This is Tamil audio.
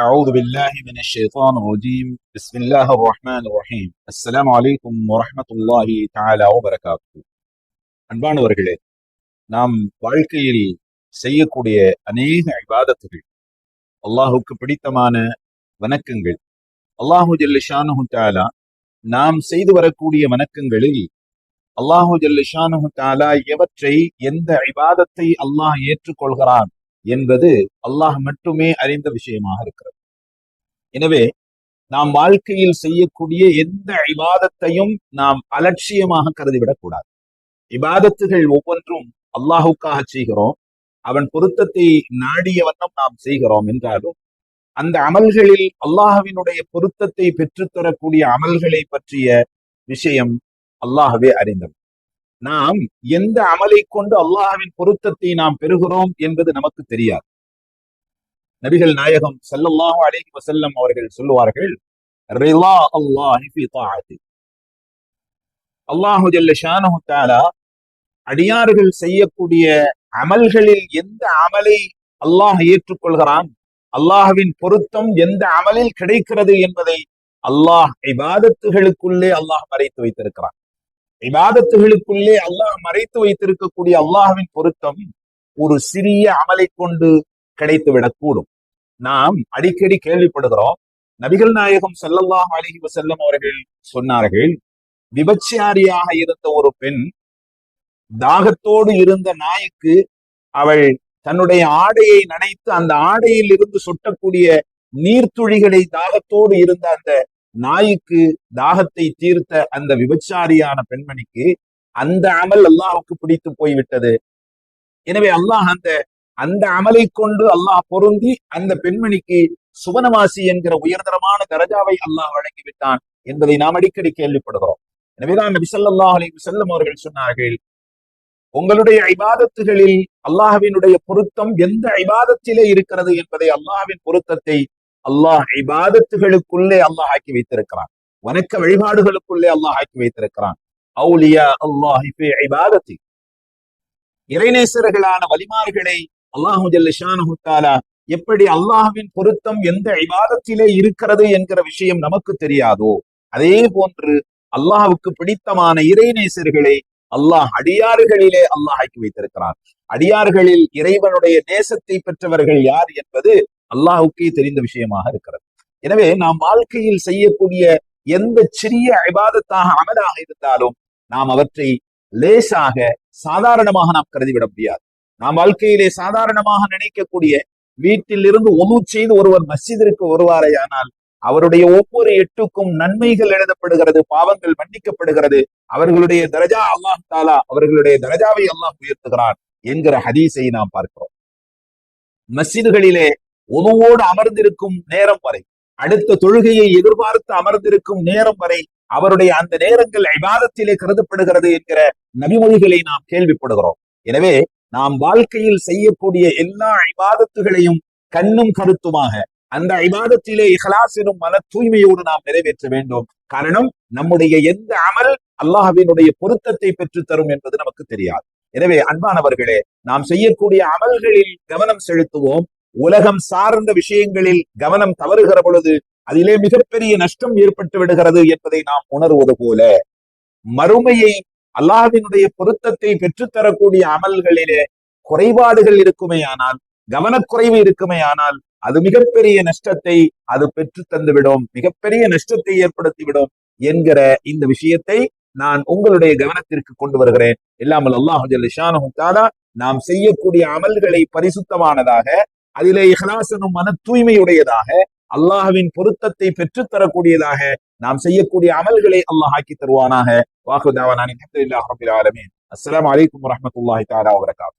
أعوذ بالله من الشيطان الرجيم بسم الله الرحمن الرحيم السلام عليكم ورحمة الله تعالى وبركاته அன்பானவர்களே நாம் வாழ்க்கையில் செய்யக்கூடிய அநேக இபாதத்துகள் அல்லாஹுக்கு பிடித்தமான வணக்கங்கள் அல்லாஹு ஜல்லிஷானு தாலா நாம் செய்து வரக்கூடிய வணக்கங்களில் அல்லாஹு ஜல்லிஷானு தாலா எவற்றை எந்த இபாதத்தை அல்லாஹ் ஏற்றுக்கொள்கிறான் என்பது அல்லாஹ் மட்டுமே அறிந்த விஷயமாக இருக்கிறது. எனவே நாம் வாழ்க்கையில் செய்யக்கூடிய எந்த இபாதத்தையும் நாம் அலட்சியமாக கருதிவிடக்கூடாது. இபாதத்துகள் ஒவ்வொன்றும் அல்லாஹுக்காக செய்கிறோம். அவன் பொருத்தத்தை நாடிய வண்ணம் நாம் செய்கிறோம் என்றாலும் அந்த அமல்களில் அல்லாஹுவினுடைய பொருத்தத்தை பெற்றுத்தரக்கூடிய அமல்களை பற்றிய விஷயம் அல்லாஹவே அறிந்தது நாம் எந்த அமலை கொண்டு அல்லாஹ்வின் பொருத்தத்தை நாம் பெறுகிறோம் என்பது நமக்கு தெரியாது. நபிகள் நாயகம் சல்லல்லாஹு அலைஹி வசல்லம் அவர்கள் சொல்லுவார்கள் ரிலா அல்லாஹி ஃபி தாஅத்தி அல்லாஹு ஜல்ல ஷானஹு தஆலா அடியார்கள் செய்யக்கூடிய அமல்களில் எந்த அமலை அல்லாஹ் ஏற்றுக்கொள்கிறான்? அல்லாஹுவின் பொருத்தம் எந்த அமலில் கிடைக்கிறது என்பதை அல்லாஹ் இபாதத்துகளுக்குள்ளே அல்லாஹ் மறைத்து வைத்திருக்கிறான். இபாதத்துகளுக்குள்ளே அல்லாஹ் மறைத்து வைத்திருக்கக்கூடிய அல்லாஹ்வின் பொருத்தம் ஒரு சிறிய அமலை கொண்டு கிடைத்து விடக்கூடும் நாம் அடிக்கடி கேள்விப்படுகிறோம். நபிகள் நாயகம் செல்லல்லாஹ் அலைஹி வசல்லம் அவர்கள் சொன்னார்கள் விபச்சாரியாக இருந்த ஒரு பெண் தாகத்தோடு இருந்த நாய்க்கு அவள் தன்னுடைய ஆடையை நனைத்து அந்த ஆடையில் இருந்து சொட்டக்கூடிய நீர்த்துளிகளை தாகத்தோடு இருந்த அந்த நாய்க்கு தாகத்தை தீர்த்த அந்த விபச்சாரியான பெண்மணிக்கு அந்த அமல் அல்லாஹுக்கு பிடித்து போய்விட்டது. எனவே அல்லாஹ் அந்த அந்த அமலை கொண்டு அல்லாஹ் பொருந்தி அந்த பெண்மணிக்கு சுவனவாசி என்கிற உயர்தரமான தரஜாவை அல்லாஹ் வழங்கிவிட்டான் என்பதை நாம் அடிக்கடி கேள்விப்படுகிறோம். எனவேதான் நபி ஸல்லல்லாஹு அலைஹி வஸல்லம் அவர்கள் சொன்னார்கள் உங்களுடைய ஐபாதத்துகளில் அல்லாஹவினுடைய பொருத்தம் எந்த ஐபாதத்திலே இருக்கிறது என்பதை அல்லாஹ்வின் பொருத்தத்தை அல்லாஹ் இபாதத்துகளுக்குள்ளே அல்லாஹ் ஆக்கி வைத்திருக்கிறான். வணக்க வழிபாடுகளுக்குள்ளே அல்லாஹ் ஆக்கி வைத்திருக்கிறான். அவுலியா அல்லாஹ் இபாதத்தி. இறைநேசர்களான வலிமார்களை அல்லாஹு ஜல்லிஷானு எப்படி அல்லாஹுவின் பொருத்தம் எந்த இபாதத்திலே இருக்கிறது என்கிற விஷயம் நமக்கு தெரியாதோ அதே போன்று அல்லாஹுக்கு பிடித்தமான இறைநேசர்களை அல்லாஹ் அடியாறுகளிலே அல்லாஹ் ஆக்கி வைத்திருக்கிறான். அடியார்களில் இறைவனுடைய நேசத்தை பெற்றவர்கள் யார் என்பது அல்லாஹுக்கே தெரிந்த விஷயமாக இருக்கிறது. எனவே நாம் வாழ்க்கையில் செய்யக்கூடிய எந்த சிறிய அபாதத்தாக அமலாக இருந்தாலும் நாம் அவற்றை லேசாக சாதாரணமாக நாம் கருதிவிட முடியாது. நாம் வாழ்க்கையிலே சாதாரணமாக நினைக்கக்கூடிய வீட்டில் இருந்து ஒது செய்து ஒருவர் மசிதிற்கு வருவாரையானால் அவருடைய ஒவ்வொரு எட்டுக்கும் நன்மைகள் எழுதப்படுகிறது பாவங்கள் மன்னிக்கப்படுகிறது அவர்களுடைய தரஜா அல்லாஹ் தாலா அவர்களுடைய தரஜாவை அல்லாஹ் உயர்த்துகிறான் என்கிற ஹதீஸை நாம் பார்க்கிறோம். மஸ்ஜிதுகளிலே உணவோடு அமர்ந்திருக்கும் நேரம் வரை அடுத்த தொழுகையை எதிர்பார்த்து அமர்ந்திருக்கும் நேரம் வரை அவருடைய அந்த நேரங்கள் ஐபாதத்திலே கருதப்படுகிறது என்கிற நபிமொழிகளை நாம் கேள்விப்படுகிறோம். எனவே நாம் வாழ்க்கையில் செய்யக்கூடிய எல்லா ஐபாதத்துகளையும் கண்ணும் கருத்துமாக அந்த ஐபாதத்திலே இஹலாஸ் எனும் மன தூய்மையோடு நாம் நிறைவேற்ற வேண்டும். காரணம் நம்முடைய எந்த அமல் அல்லாஹவினுடைய பொருத்தத்தை பெற்று தரும் என்பது நமக்கு தெரியாது. எனவே அன்பானவர்களே நாம் செய்யக்கூடிய அமல்களில் கவனம் செலுத்துவோம். உலகம் சார்ந்த விஷயங்களில் கவனம் தவறுகிற பொழுது அதிலே மிகப்பெரிய நஷ்டம் ஏற்பட்டு விடுகிறது என்பதை நாம் உணர்வது போல மறுமையை அல்லாஹினுடைய பொருத்தத்தை பெற்றுத்தரக்கூடிய அமல்களிலே குறைபாடுகள் இருக்குமேயானால் கவனக்குறைவு இருக்குமேயானால் அது மிகப்பெரிய நஷ்டத்தை அது பெற்று தந்துவிடும் மிகப்பெரிய நஷ்டத்தை ஏற்படுத்திவிடும் என்கிற இந்த விஷயத்தை நான் உங்களுடைய கவனத்திற்கு கொண்டு வருகிறேன். இல்லாமல் அல்லாஹு நாம் செய்யக்கூடிய அமல்களை பரிசுத்தமானதாக அதிலே இஹலாசனும் மன தூய்மையுடையதாக அல்லாஹுவின் பொருத்தத்தை பெற்றுத்தரக்கூடியதாக நாம் செய்யக்கூடிய அமல்களை அல்லாஹ் ஆக்கி தருவானாக. வாக்குதாவான அஸ்லாம் வலைக்கம் வரமத்துல்லாஹி தாலா வரகாத்